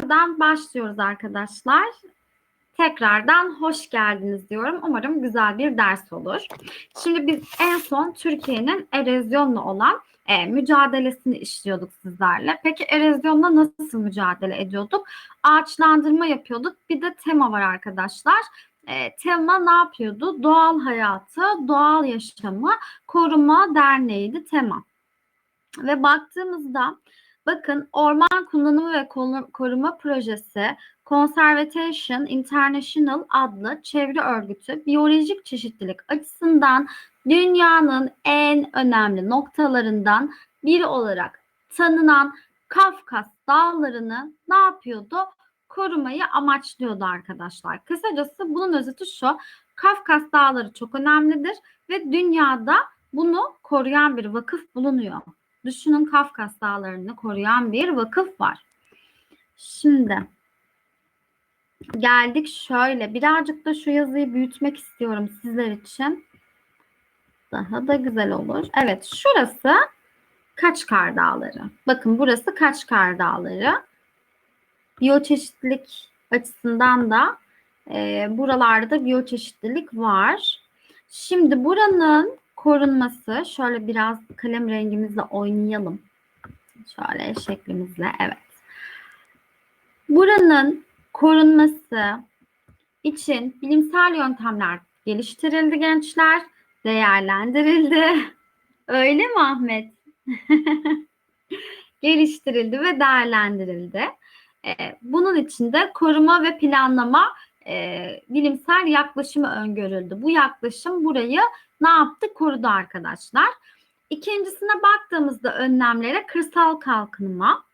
sıfırdan başlıyoruz arkadaşlar. Tekrardan hoş geldiniz diyorum. Umarım güzel bir ders olur. Şimdi biz en son Türkiye'nin erozyonla olan e, mücadelesini işliyorduk sizlerle. Peki erozyonla nasıl mücadele ediyorduk? Ağaçlandırma yapıyorduk. Bir de tema var arkadaşlar. E, tema ne yapıyordu? Doğal hayatı, doğal yaşamı koruma derneğiydi tema. Ve baktığımızda bakın orman kullanımı ve koruma projesi Conservation International adlı çevre örgütü biyolojik çeşitlilik açısından dünyanın en önemli noktalarından biri olarak tanınan Kafkas dağlarını ne yapıyordu? Korumayı amaçlıyordu arkadaşlar. Kısacası bunun özeti şu. Kafkas dağları çok önemlidir ve dünyada bunu koruyan bir vakıf bulunuyor. Düşünün Kafkas dağlarını koruyan bir vakıf var. Şimdi geldik şöyle birazcık da şu yazıyı büyütmek istiyorum sizler için. Daha da güzel olur. Evet şurası Kaçkar Dağları. Bakın burası Kaçkar Dağları. Biyoçeşitlilik açısından da e, buralarda biyoçeşitlilik var. Şimdi buranın korunması şöyle biraz kalem rengimizle oynayalım. Şöyle şeklimizle evet. Buranın korunması için bilimsel yöntemler geliştirildi gençler, değerlendirildi. Öyle mi Ahmet? geliştirildi ve değerlendirildi. Bunun için de koruma ve planlama e, bilimsel yaklaşımı öngörüldü. Bu yaklaşım burayı ne yaptı? Korudu arkadaşlar. İkincisine baktığımızda önlemlere kırsal kalkınma.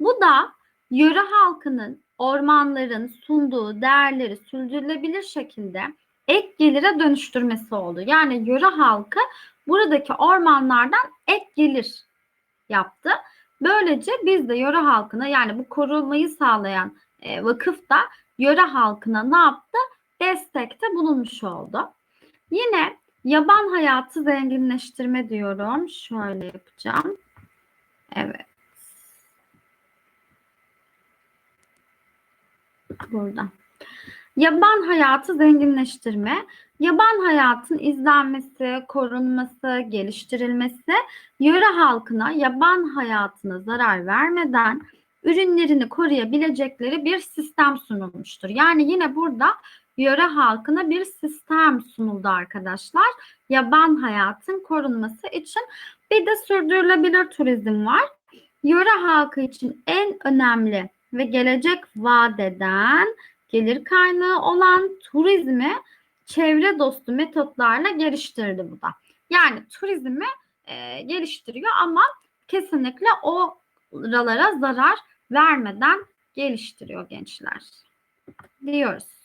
Bu da yöre halkının ormanların sunduğu değerleri sürdürülebilir şekilde ek gelire dönüştürmesi oldu. Yani yöre halkı buradaki ormanlardan ek gelir yaptı. Böylece biz de yöre halkına yani bu korumayı sağlayan e, vakıf da yöre halkına ne yaptı? Destekte bulunmuş oldu. Yine yaban hayatı zenginleştirme diyorum. Şöyle yapacağım. Evet. Burada. Yaban hayatı zenginleştirme. Yaban hayatın izlenmesi, korunması, geliştirilmesi yöre halkına yaban hayatına zarar vermeden ürünlerini koruyabilecekleri bir sistem sunulmuştur. Yani yine burada yöre halkına bir sistem sunuldu arkadaşlar. Yaban hayatın korunması için bir de sürdürülebilir turizm var. Yöre halkı için en önemli ve gelecek vadeden gelir kaynağı olan turizmi çevre dostu metotlarla geliştirdi bu da. Yani turizmi e, geliştiriyor ama kesinlikle o oralara zarar vermeden geliştiriyor gençler. Diyoruz.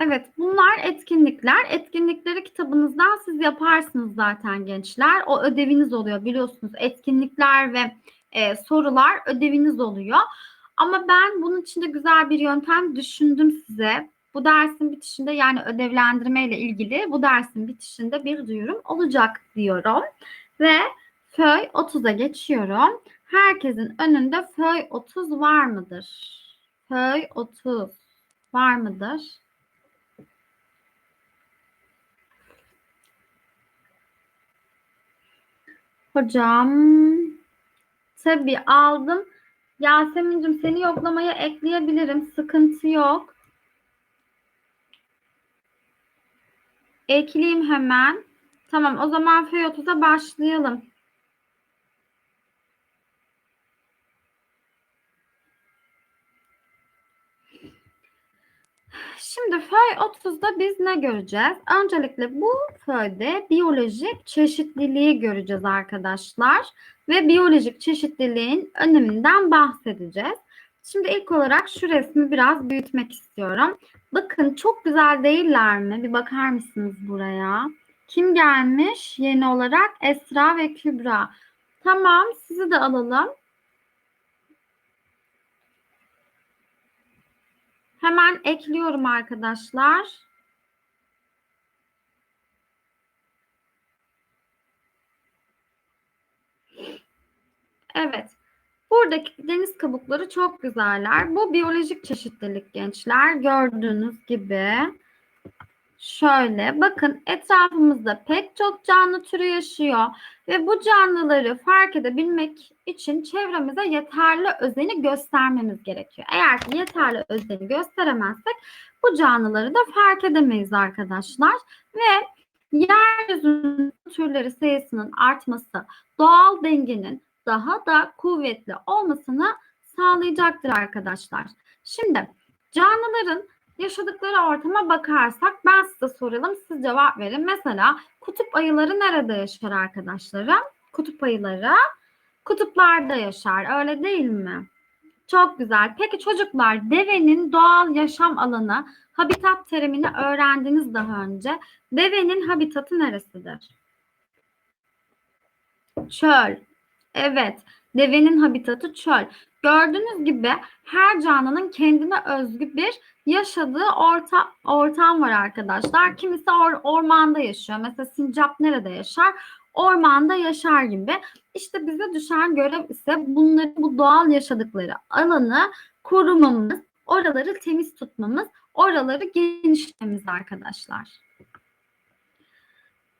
Evet bunlar etkinlikler. Etkinlikleri kitabınızdan siz yaparsınız zaten gençler. O ödeviniz oluyor biliyorsunuz. Etkinlikler ve e, sorular ödeviniz oluyor. Ama ben bunun için de güzel bir yöntem düşündüm size. Bu dersin bitişinde yani ödevlendirme ile ilgili bu dersin bitişinde bir duyurum olacak diyorum. Ve föy 30'a geçiyorum. Herkesin önünde föy 30 var mıdır? Föy 30 var mıdır? Hocam tabii aldım. Yasemin'cim seni yoklamaya ekleyebilirim. Sıkıntı yok. Ekleyeyim hemen. Tamam o zaman F30'a başlayalım. Şimdi fay 30'da biz ne göreceğiz? Öncelikle bu fayde biyolojik çeşitliliği göreceğiz arkadaşlar. Ve biyolojik çeşitliliğin öneminden bahsedeceğiz. Şimdi ilk olarak şu resmi biraz büyütmek istiyorum. Bakın çok güzel değiller mi? Bir bakar mısınız buraya? Kim gelmiş yeni olarak? Esra ve Kübra. Tamam sizi de alalım. Hemen ekliyorum arkadaşlar. Evet. Buradaki deniz kabukları çok güzeller. Bu biyolojik çeşitlilik gençler. Gördüğünüz gibi. Şöyle bakın etrafımızda pek çok canlı türü yaşıyor ve bu canlıları fark edebilmek için çevremize yeterli özeni göstermemiz gerekiyor. Eğer ki yeterli özeni gösteremezsek bu canlıları da fark edemeyiz arkadaşlar ve yeryüzünün türleri sayısının artması doğal dengenin daha da kuvvetli olmasını sağlayacaktır arkadaşlar. Şimdi canlıların yaşadıkları ortama bakarsak ben size soralım siz cevap verin. Mesela kutup ayıları nerede yaşar arkadaşlarım? Kutup ayıları kutuplarda yaşar öyle değil mi? Çok güzel. Peki çocuklar devenin doğal yaşam alanı habitat terimini öğrendiniz daha önce. Devenin habitatı neresidir? Çöl. Evet. Devenin habitatı çöl. Gördüğünüz gibi her canlının kendine özgü bir yaşadığı orta, ortam var arkadaşlar. Kimisi or, ormanda yaşıyor. Mesela sincap nerede yaşar? Ormanda yaşar gibi. İşte bize düşen görev ise bunların bu doğal yaşadıkları alanı korumamız, oraları temiz tutmamız, oraları genişlememiz arkadaşlar.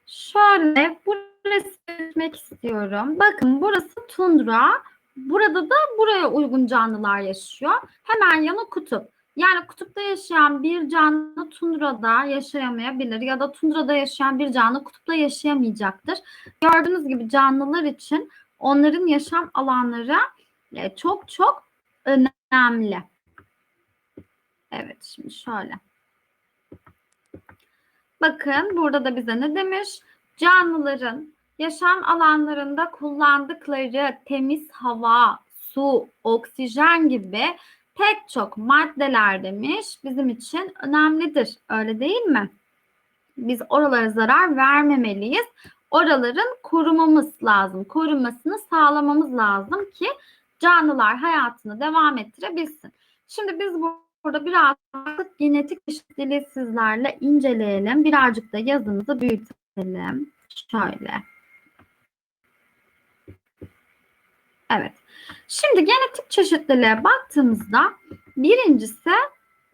Şöyle burası çizmek istiyorum. Bakın burası tundra. Burada da buraya uygun canlılar yaşıyor. Hemen yanı kutup. Yani kutupta yaşayan bir canlı tundrada yaşayamayabilir ya da tundrada yaşayan bir canlı kutupta yaşayamayacaktır. Gördüğünüz gibi canlılar için onların yaşam alanları e, çok çok önemli. Evet şimdi şöyle. Bakın burada da bize ne demiş? Canlıların yaşam alanlarında kullandıkları temiz hava, su, oksijen gibi pek çok maddeler demiş bizim için önemlidir. Öyle değil mi? Biz oralara zarar vermemeliyiz. Oraların korumamız lazım. Korunmasını sağlamamız lazım ki canlılar hayatını devam ettirebilsin. Şimdi biz burada birazcık genetik çeşitliliği sizlerle inceleyelim. Birazcık da yazımızı büyütelim. Şöyle. Evet. Şimdi genetik çeşitliliğe baktığımızda birincisi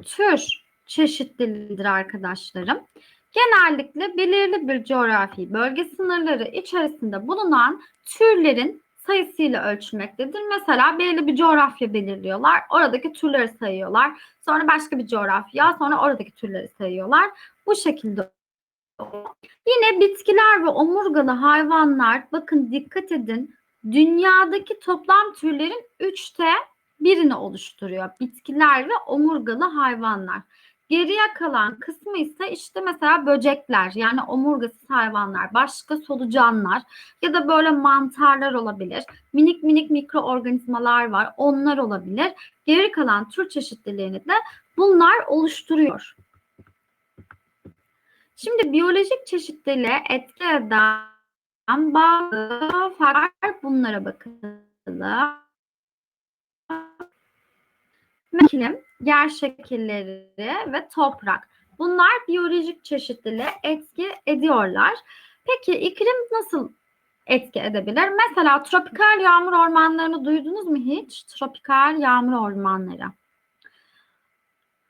tür çeşitliliğidir arkadaşlarım. Genellikle belirli bir coğrafi bölge sınırları içerisinde bulunan türlerin sayısıyla ölçülmektedir. Mesela belirli bir coğrafya belirliyorlar. Oradaki türleri sayıyorlar. Sonra başka bir coğrafya, sonra oradaki türleri sayıyorlar. Bu şekilde Yine bitkiler ve omurgalı hayvanlar bakın dikkat edin dünyadaki toplam türlerin üçte birini oluşturuyor. Bitkiler ve omurgalı hayvanlar. Geriye kalan kısmı ise işte mesela böcekler yani omurgasız hayvanlar, başka solucanlar ya da böyle mantarlar olabilir. Minik minik mikroorganizmalar var onlar olabilir. Geri kalan tür çeşitliliğini de bunlar oluşturuyor. Şimdi biyolojik çeşitliliğe etki eden bazı farklar bunlara bakalım. İklim, yer şekilleri ve toprak. Bunlar biyolojik çeşitliliğe etki ediyorlar. Peki iklim nasıl etki edebilir? Mesela tropikal yağmur ormanlarını duydunuz mu hiç? Tropikal yağmur ormanları.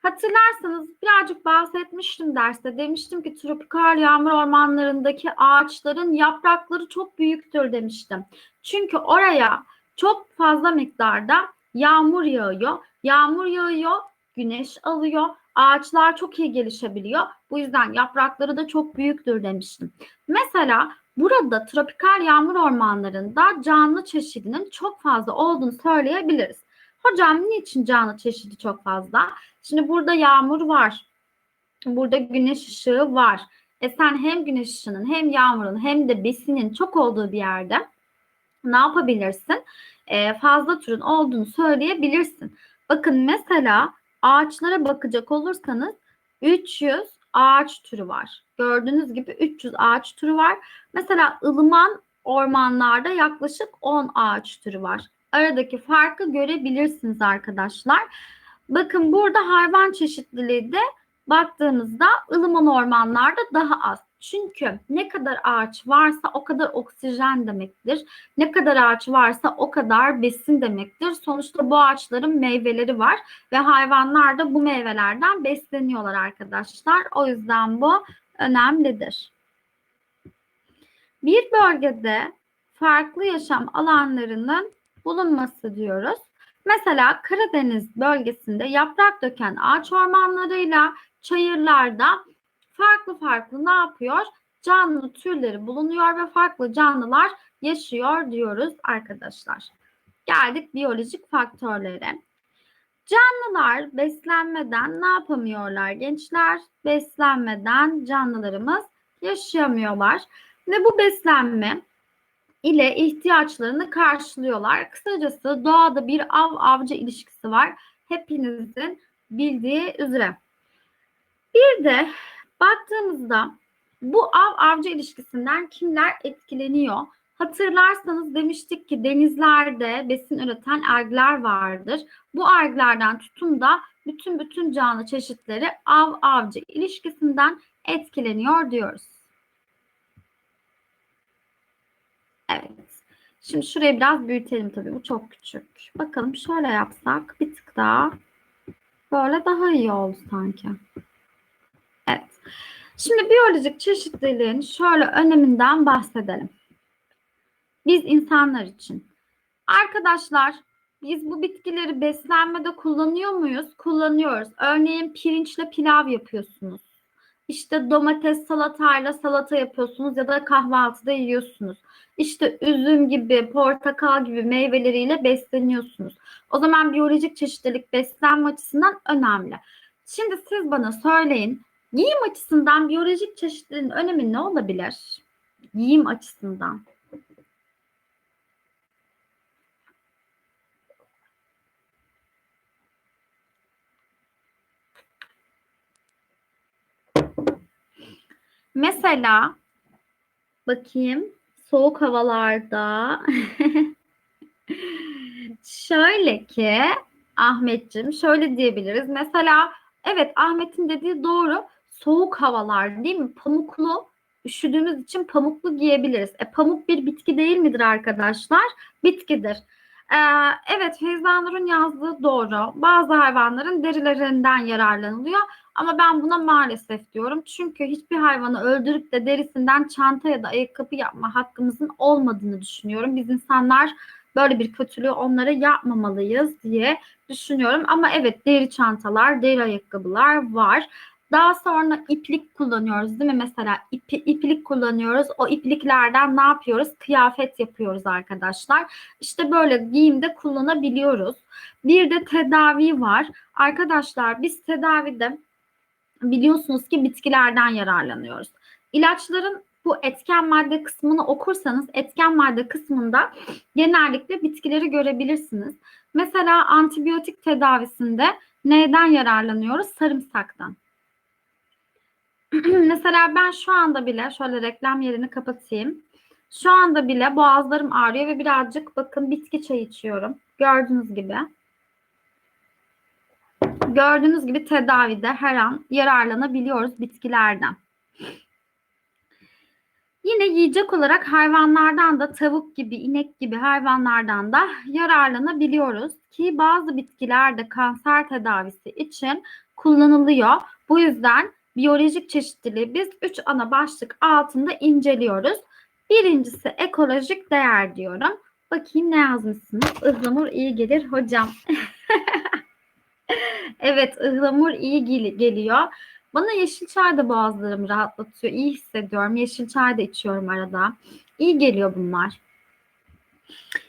Hatırlarsanız birazcık bahsetmiştim derste. Demiştim ki tropikal yağmur ormanlarındaki ağaçların yaprakları çok büyüktür demiştim. Çünkü oraya çok fazla miktarda yağmur yağıyor. Yağmur yağıyor, güneş alıyor. Ağaçlar çok iyi gelişebiliyor. Bu yüzden yaprakları da çok büyüktür demiştim. Mesela burada tropikal yağmur ormanlarında canlı çeşidinin çok fazla olduğunu söyleyebiliriz. Hocam niçin canlı çeşidi çok fazla? Şimdi burada yağmur var. Burada güneş ışığı var. E sen hem güneş ışığının hem yağmurun hem de besinin çok olduğu bir yerde ne yapabilirsin? E, fazla türün olduğunu söyleyebilirsin. Bakın mesela ağaçlara bakacak olursanız 300 ağaç türü var. Gördüğünüz gibi 300 ağaç türü var. Mesela ılıman ormanlarda yaklaşık 10 ağaç türü var. Aradaki farkı görebilirsiniz arkadaşlar. Bakın burada hayvan çeşitliliği de baktığınızda ılıman ormanlarda daha az. Çünkü ne kadar ağaç varsa o kadar oksijen demektir. Ne kadar ağaç varsa o kadar besin demektir. Sonuçta bu ağaçların meyveleri var ve hayvanlar da bu meyvelerden besleniyorlar arkadaşlar. O yüzden bu önemlidir. Bir bölgede farklı yaşam alanlarının bulunması diyoruz. Mesela Karadeniz bölgesinde yaprak döken ağaç ormanlarıyla çayırlarda farklı farklı ne yapıyor? Canlı türleri bulunuyor ve farklı canlılar yaşıyor diyoruz arkadaşlar. Geldik biyolojik faktörlere. Canlılar beslenmeden ne yapamıyorlar gençler? Beslenmeden canlılarımız yaşayamıyorlar. Ve bu beslenme ile ihtiyaçlarını karşılıyorlar. Kısacası doğada bir av avcı ilişkisi var. Hepinizin bildiği üzere. Bir de baktığımızda bu av avcı ilişkisinden kimler etkileniyor? Hatırlarsanız demiştik ki denizlerde besin üreten algler vardır. Bu alglerden tutun da bütün bütün canlı çeşitleri av avcı ilişkisinden etkileniyor diyoruz. Evet. Şimdi şurayı biraz büyütelim tabii. Bu çok küçük. Bakalım şöyle yapsak bir tık daha böyle daha iyi oldu sanki. Evet. Şimdi biyolojik çeşitliliğin şöyle öneminden bahsedelim. Biz insanlar için. Arkadaşlar biz bu bitkileri beslenmede kullanıyor muyuz? Kullanıyoruz. Örneğin pirinçle pilav yapıyorsunuz. İşte domates salatayla salata yapıyorsunuz ya da kahvaltıda yiyorsunuz. İşte üzüm gibi, portakal gibi meyveleriyle besleniyorsunuz. O zaman biyolojik çeşitlilik beslenme açısından önemli. Şimdi siz bana söyleyin, giyim açısından biyolojik çeşitliliğin önemi ne olabilir? Giyim açısından. Mesela bakayım soğuk havalarda şöyle ki Ahmetciğim şöyle diyebiliriz. Mesela evet Ahmet'in dediği doğru. Soğuk havalar değil mi? Pamuklu üşüdüğümüz için pamuklu giyebiliriz. E, pamuk bir bitki değil midir arkadaşlar? Bitkidir. Ee, evet Feyza Nur'un yazdığı doğru. Bazı hayvanların derilerinden yararlanılıyor. Ama ben buna maalesef diyorum. Çünkü hiçbir hayvanı öldürüp de derisinden çanta ya da ayakkabı yapma hakkımızın olmadığını düşünüyorum. Biz insanlar böyle bir kötülüğü onlara yapmamalıyız diye düşünüyorum. Ama evet deri çantalar, deri ayakkabılar var. Daha sonra iplik kullanıyoruz değil mi? Mesela ipi, iplik kullanıyoruz. O ipliklerden ne yapıyoruz? Kıyafet yapıyoruz arkadaşlar. İşte böyle giyimde kullanabiliyoruz. Bir de tedavi var. Arkadaşlar biz tedavide biliyorsunuz ki bitkilerden yararlanıyoruz. İlaçların bu etken madde kısmını okursanız etken madde kısmında genellikle bitkileri görebilirsiniz. Mesela antibiyotik tedavisinde neyden yararlanıyoruz? Sarımsaktan. Mesela ben şu anda bile şöyle reklam yerini kapatayım. Şu anda bile boğazlarım ağrıyor ve birazcık bakın bitki çayı içiyorum. Gördüğünüz gibi. Gördüğünüz gibi tedavide her an yararlanabiliyoruz bitkilerden. Yine yiyecek olarak hayvanlardan da tavuk gibi, inek gibi hayvanlardan da yararlanabiliyoruz ki bazı bitkilerde kanser tedavisi için kullanılıyor. Bu yüzden biyolojik çeşitliliği biz üç ana başlık altında inceliyoruz. Birincisi ekolojik değer diyorum. Bakayım ne yazmışsınız? Ihlamur iyi gelir hocam. evet ıhlamur iyi gel- geliyor. Bana yeşil çay da boğazlarımı rahatlatıyor. İyi hissediyorum. Yeşil çay da içiyorum arada. İyi geliyor bunlar.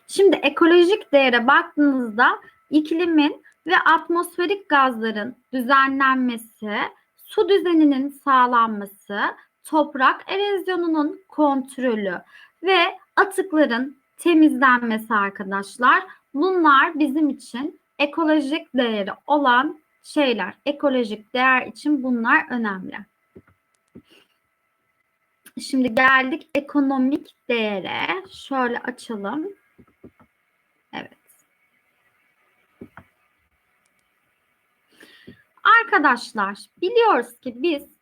Şimdi ekolojik değere baktığınızda iklimin ve atmosferik gazların düzenlenmesi, su düzeninin sağlanması, toprak erozyonunun kontrolü ve atıkların temizlenmesi arkadaşlar. Bunlar bizim için ekolojik değeri olan şeyler. Ekolojik değer için bunlar önemli. Şimdi geldik ekonomik değere. Şöyle açalım. Evet. Arkadaşlar biliyoruz ki biz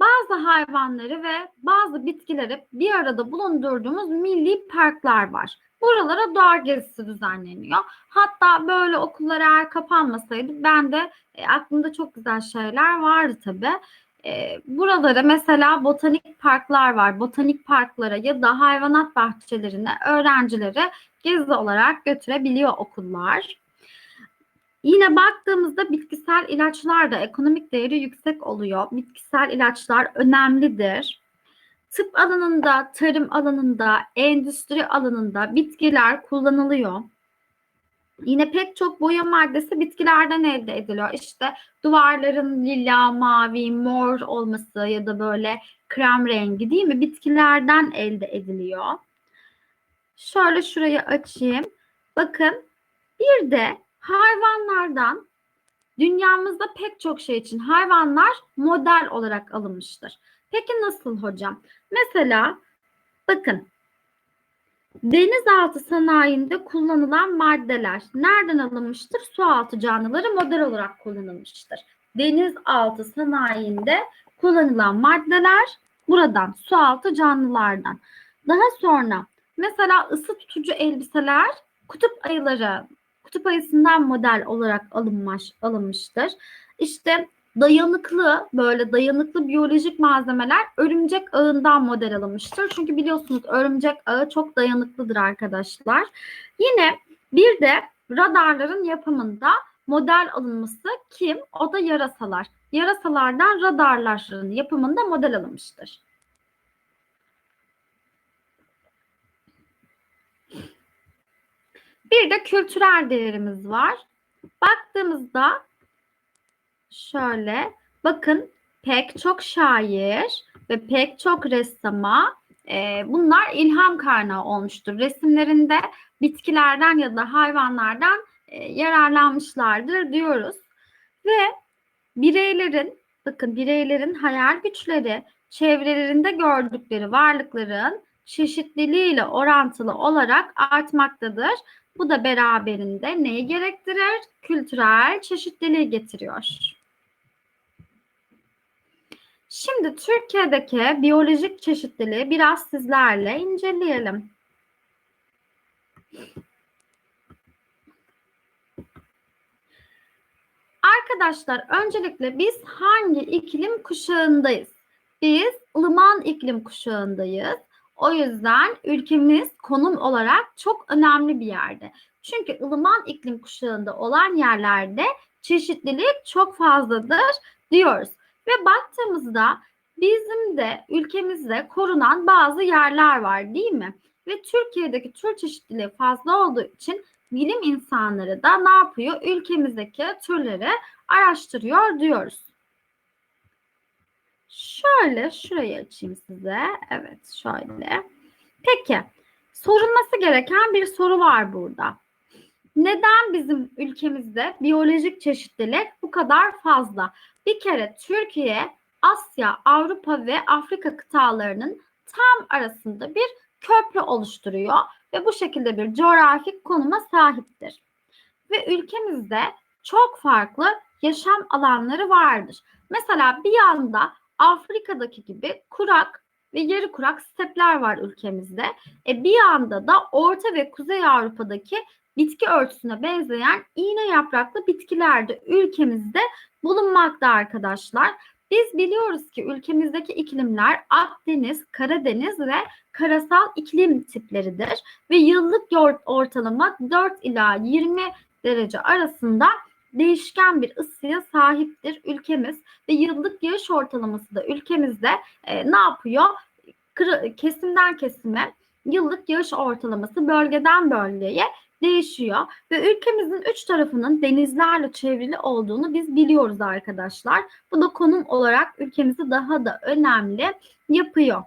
bazı hayvanları ve bazı bitkileri bir arada bulundurduğumuz milli parklar var. Buralara doğa gezisi düzenleniyor. Hatta böyle okullar eğer kapanmasaydı ben de e, aklımda çok güzel şeyler vardı tabii. E, buralara mesela botanik parklar var. Botanik parklara ya da hayvanat bahçelerine öğrencileri gezi olarak götürebiliyor okullar. Yine baktığımızda bitkisel ilaçlar da ekonomik değeri yüksek oluyor. Bitkisel ilaçlar önemlidir. Tıp alanında, tarım alanında, endüstri alanında bitkiler kullanılıyor. Yine pek çok boya maddesi bitkilerden elde ediliyor. İşte duvarların lila, mavi, mor olması ya da böyle krem rengi değil mi? Bitkilerden elde ediliyor. Şöyle şurayı açayım. Bakın bir de hayvanlardan dünyamızda pek çok şey için hayvanlar model olarak alınmıştır. Peki nasıl hocam? Mesela bakın denizaltı sanayinde kullanılan maddeler nereden alınmıştır? Sualtı canlıları model olarak kullanılmıştır. Denizaltı sanayinde kullanılan maddeler buradan sualtı canlılardan. Daha sonra mesela ısı tutucu elbiseler kutup ayıları kutup ayısından model olarak alınmış, alınmıştır. İşte dayanıklı böyle dayanıklı biyolojik malzemeler örümcek ağından model alınmıştır. Çünkü biliyorsunuz örümcek ağı çok dayanıklıdır arkadaşlar. Yine bir de radarların yapımında model alınması kim? O da yarasalar. Yarasalardan radarların yapımında model alınmıştır. Bir de kültürel değerimiz var. Baktığımızda şöyle bakın pek çok şair ve pek çok ressama e, bunlar ilham kaynağı olmuştur. Resimlerinde bitkilerden ya da hayvanlardan e, yararlanmışlardır diyoruz. Ve bireylerin bakın bireylerin hayal güçleri çevrelerinde gördükleri varlıkların çeşitliliğiyle orantılı olarak artmaktadır. Bu da beraberinde neyi gerektirir? Kültürel çeşitliliği getiriyor. Şimdi Türkiye'deki biyolojik çeşitliliği biraz sizlerle inceleyelim. Arkadaşlar öncelikle biz hangi iklim kuşağındayız? Biz ılıman iklim kuşağındayız. O yüzden ülkemiz konum olarak çok önemli bir yerde. Çünkü ılıman iklim kuşağında olan yerlerde çeşitlilik çok fazladır diyoruz. Ve baktığımızda bizim de ülkemizde korunan bazı yerler var değil mi? Ve Türkiye'deki tür çeşitliliği fazla olduğu için bilim insanları da ne yapıyor? Ülkemizdeki türleri araştırıyor diyoruz. Şöyle şurayı açayım size. Evet şöyle. Peki sorulması gereken bir soru var burada. Neden bizim ülkemizde biyolojik çeşitlilik bu kadar fazla? Bir kere Türkiye, Asya, Avrupa ve Afrika kıtalarının tam arasında bir köprü oluşturuyor ve bu şekilde bir coğrafik konuma sahiptir. Ve ülkemizde çok farklı yaşam alanları vardır. Mesela bir yanda Afrika'daki gibi kurak ve yarı kurak stepler var ülkemizde. E bir yanda da Orta ve Kuzey Avrupa'daki bitki örtüsüne benzeyen iğne yapraklı bitkiler de ülkemizde bulunmakta arkadaşlar. Biz biliyoruz ki ülkemizdeki iklimler Akdeniz, Karadeniz ve karasal iklim tipleridir ve yıllık ortalama 4 ila 20 derece arasında değişken bir ısıya sahiptir ülkemiz ve yıllık yağış ortalaması da ülkemizde e, ne yapıyor? Kır, kesimden kesime yıllık yağış ortalaması bölgeden bölgeye değişiyor ve ülkemizin üç tarafının denizlerle çevrili olduğunu biz biliyoruz arkadaşlar. Bu da konum olarak ülkemizi daha da önemli yapıyor.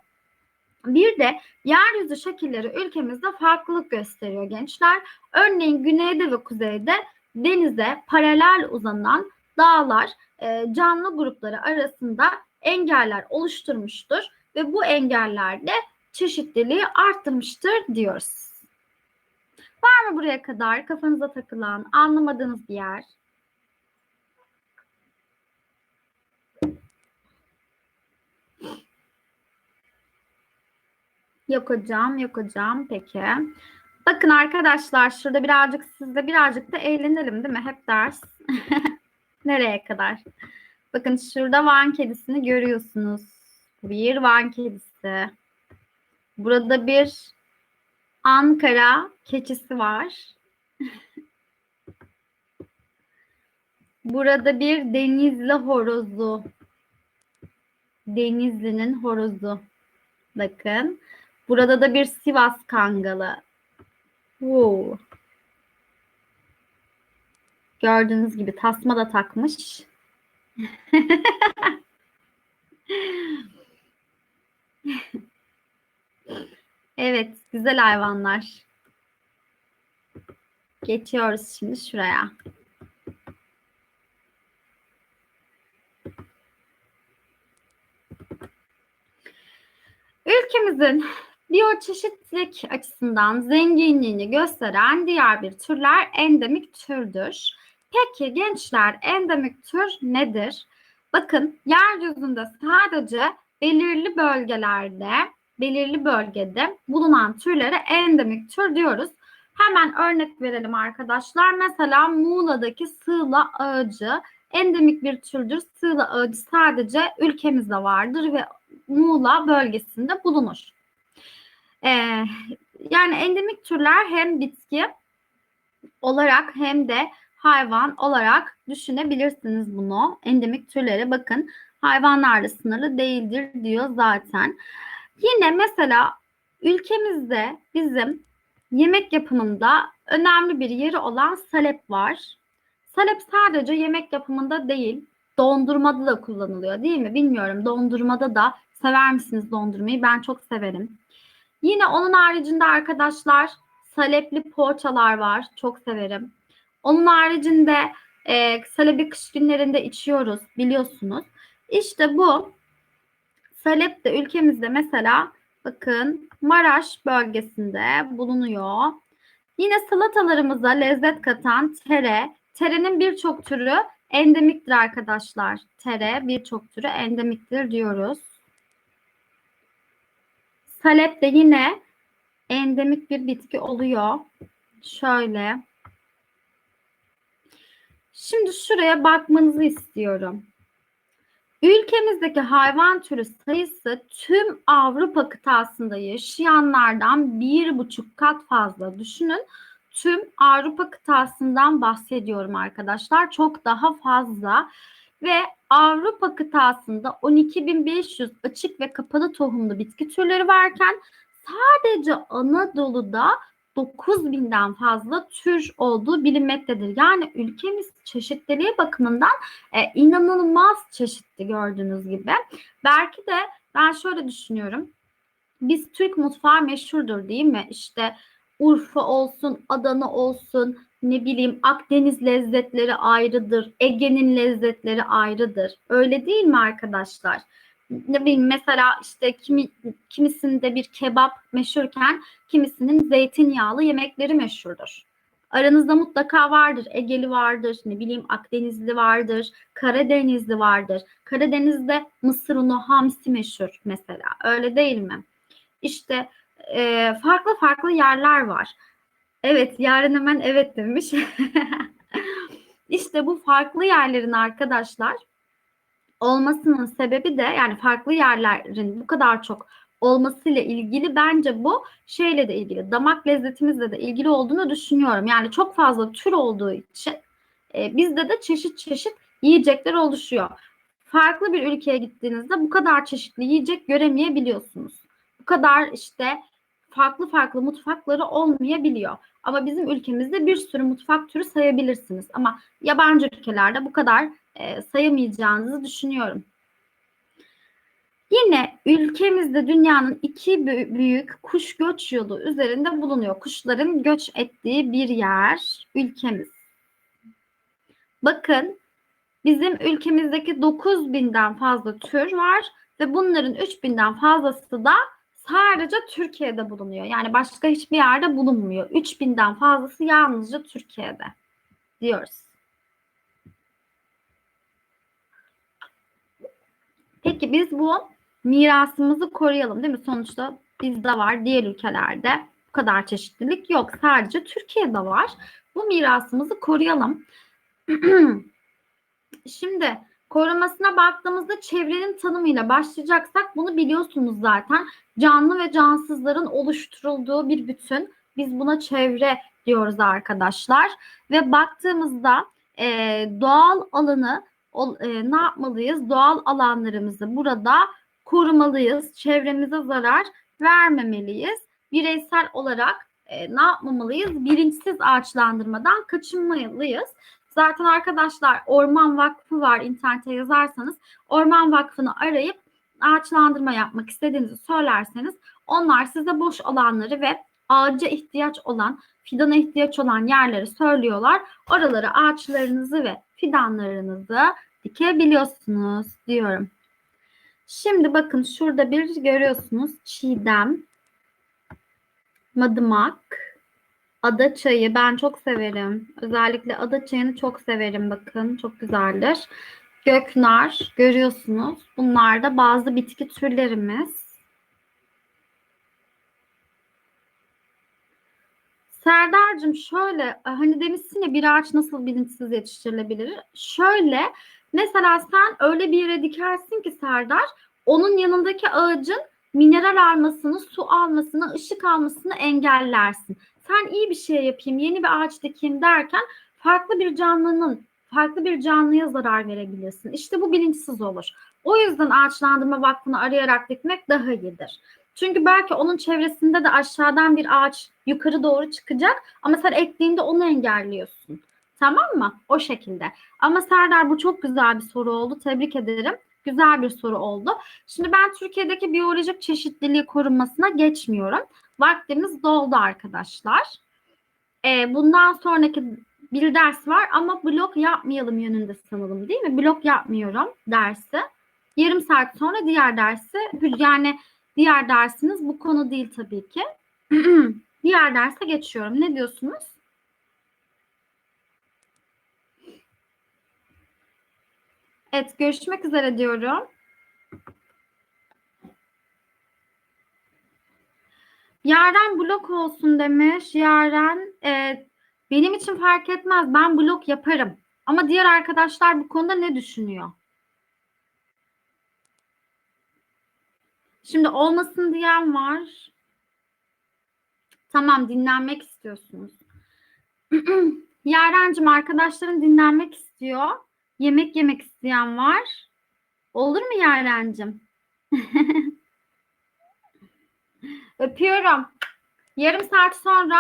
Bir de yeryüzü şekilleri ülkemizde farklılık gösteriyor gençler. Örneğin güneyde ve kuzeyde denize paralel uzanan dağlar e, canlı grupları arasında engeller oluşturmuştur ve bu engellerde çeşitliliği artmıştır diyoruz. Var mı buraya kadar kafanıza takılan, anlamadığınız bir yer? Yok hocam, yok hocam. Peki. Bakın arkadaşlar şurada birazcık sizde birazcık da eğlenelim değil mi? Hep ders. Nereye kadar? Bakın şurada Van kedisini görüyorsunuz. Bir Van kedisi. Burada bir Ankara keçisi var. Burada bir Denizli horozu. Denizli'nin horozu. Bakın. Burada da bir Sivas kangalı. Wow. Gördüğünüz gibi tasma da takmış. evet, güzel hayvanlar. Geçiyoruz şimdi şuraya. Ülkemizin biyoçeşitlilik açısından zenginliğini gösteren diğer bir türler endemik türdür. Peki gençler endemik tür nedir? Bakın yeryüzünde sadece belirli bölgelerde, belirli bölgede bulunan türlere endemik tür diyoruz. Hemen örnek verelim arkadaşlar. Mesela Muğla'daki sığla ağacı endemik bir türdür. Sığla ağacı sadece ülkemizde vardır ve Muğla bölgesinde bulunur. Ee, yani endemik türler hem bitki olarak hem de hayvan olarak düşünebilirsiniz bunu. Endemik türlere bakın hayvanlarla sınırlı değildir diyor zaten. Yine mesela ülkemizde bizim yemek yapımında önemli bir yeri olan salep var. Salep sadece yemek yapımında değil, dondurmada da kullanılıyor değil mi? Bilmiyorum. Dondurmada da sever misiniz dondurmayı? Ben çok severim. Yine onun haricinde arkadaşlar salepli poğaçalar var. Çok severim. Onun haricinde e, salebi kış günlerinde içiyoruz biliyorsunuz. İşte bu salep de ülkemizde mesela bakın Maraş bölgesinde bulunuyor. Yine salatalarımıza lezzet katan tere. Terenin birçok türü endemiktir arkadaşlar. Tere birçok türü endemiktir diyoruz. Salep de yine endemik bir bitki oluyor. Şöyle. Şimdi şuraya bakmanızı istiyorum. Ülkemizdeki hayvan türü sayısı tüm Avrupa kıtasında yaşayanlardan bir buçuk kat fazla. Düşünün tüm Avrupa kıtasından bahsediyorum arkadaşlar. Çok daha fazla ve Avrupa kıtasında 12.500 açık ve kapalı tohumlu bitki türleri varken sadece Anadolu'da 9000'den fazla tür olduğu bilinmektedir. Yani ülkemiz çeşitliliği bakımından e, inanılmaz çeşitli gördüğünüz gibi. Belki de ben şöyle düşünüyorum. Biz Türk mutfağı meşhurdur değil mi? İşte Urfa olsun, Adana olsun, ne bileyim Akdeniz lezzetleri ayrıdır, Ege'nin lezzetleri ayrıdır. Öyle değil mi arkadaşlar? Ne bileyim mesela işte kimi, kimisinde bir kebap meşhurken kimisinin zeytinyağlı yemekleri meşhurdur. Aranızda mutlaka vardır. Egeli vardır, ne bileyim Akdenizli vardır, Karadenizli vardır. Karadeniz'de mısır unu, hamsi meşhur mesela. Öyle değil mi? İşte e, farklı farklı yerler var. Evet, yarın hemen evet demiş. İşte bu farklı yerlerin arkadaşlar olmasının sebebi de yani farklı yerlerin bu kadar çok olmasıyla ilgili bence bu şeyle de ilgili damak lezzetimizle de ilgili olduğunu düşünüyorum. Yani çok fazla tür olduğu için e, bizde de çeşit çeşit yiyecekler oluşuyor. Farklı bir ülkeye gittiğinizde bu kadar çeşitli yiyecek göremeyebiliyorsunuz. Bu kadar işte farklı farklı mutfakları olmayabiliyor. Ama bizim ülkemizde bir sürü mutfak türü sayabilirsiniz. Ama yabancı ülkelerde bu kadar e, sayamayacağınızı düşünüyorum. Yine ülkemizde dünyanın iki büyük kuş göç yolu üzerinde bulunuyor. Kuşların göç ettiği bir yer ülkemiz. Bakın bizim ülkemizdeki 9000'den fazla tür var ve bunların 3000'den fazlası da sadece Türkiye'de bulunuyor. Yani başka hiçbir yerde bulunmuyor. 3000'den fazlası yalnızca Türkiye'de diyoruz. Peki biz bu mirasımızı koruyalım değil mi? Sonuçta Bizde var, diğer ülkelerde bu kadar çeşitlilik yok. Sadece Türkiye'de var. Bu mirasımızı koruyalım. Şimdi korumasına baktığımızda çevrenin tanımıyla başlayacaksak bunu biliyorsunuz zaten. Canlı ve cansızların oluşturulduğu bir bütün. Biz buna çevre diyoruz arkadaşlar. Ve baktığımızda e, doğal alanı e, ne yapmalıyız? Doğal alanlarımızı burada korumalıyız. Çevremize zarar vermemeliyiz. Bireysel olarak e, ne yapmamalıyız? Bilinçsiz ağaçlandırmadan kaçınmalıyız. Zaten arkadaşlar Orman Vakfı var internete yazarsanız Orman Vakfı'nı arayıp ağaçlandırma yapmak istediğinizi söylerseniz onlar size boş alanları ve ağaca ihtiyaç olan, fidana ihtiyaç olan yerleri söylüyorlar. Oralara ağaçlarınızı ve fidanlarınızı dikebiliyorsunuz diyorum. Şimdi bakın şurada bir görüyorsunuz çiğdem, madımak, ada çayı ben çok severim. Özellikle ada çayını çok severim bakın çok güzeldir. Göknar görüyorsunuz. Bunlar da bazı bitki türlerimiz. Serdar'cığım şöyle hani demişsin ya bir ağaç nasıl bilinçsiz yetiştirilebilir? Şöyle mesela sen öyle bir yere dikersin ki Serdar onun yanındaki ağacın mineral almasını, su almasını, ışık almasını engellersin. Sen iyi bir şey yapayım, yeni bir ağaç dikeyim derken farklı bir canlının, farklı bir canlıya zarar verebilirsin. İşte bu bilinçsiz olur. O yüzden ağaçlandırma vakfını arayarak dikmek daha iyidir. Çünkü belki onun çevresinde de aşağıdan bir ağaç yukarı doğru çıkacak ama sen ektiğinde onu engelliyorsun. Tamam mı? O şekilde. Ama Serdar bu çok güzel bir soru oldu. Tebrik ederim. Güzel bir soru oldu. Şimdi ben Türkiye'deki biyolojik çeşitliliği korunmasına geçmiyorum. Vaktimiz doldu arkadaşlar. Ee, bundan sonraki bir ders var ama blok yapmayalım yönünde sanalım değil mi? Blok yapmıyorum dersi. Yarım saat sonra diğer dersi yani diğer dersiniz bu konu değil tabii ki. diğer derse geçiyorum. Ne diyorsunuz? Evet görüşmek üzere diyorum. Yaren blok olsun demiş. Yaren e, benim için fark etmez. Ben blok yaparım. Ama diğer arkadaşlar bu konuda ne düşünüyor? Şimdi olmasın diyen var. Tamam dinlenmek istiyorsunuz. Yarencim arkadaşların dinlenmek istiyor. Yemek yemek isteyen var. Olur mu Yarencim? Öpüyorum. Yarım saat sonra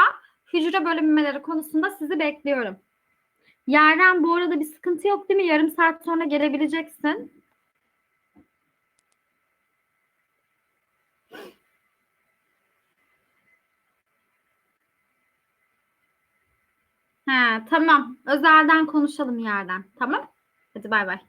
hücre bölünmeleri konusunda sizi bekliyorum. Yaren bu arada bir sıkıntı yok değil mi? Yarım saat sonra gelebileceksin. He, tamam. Özelden konuşalım yerden. Tamam. Hadi bay bay.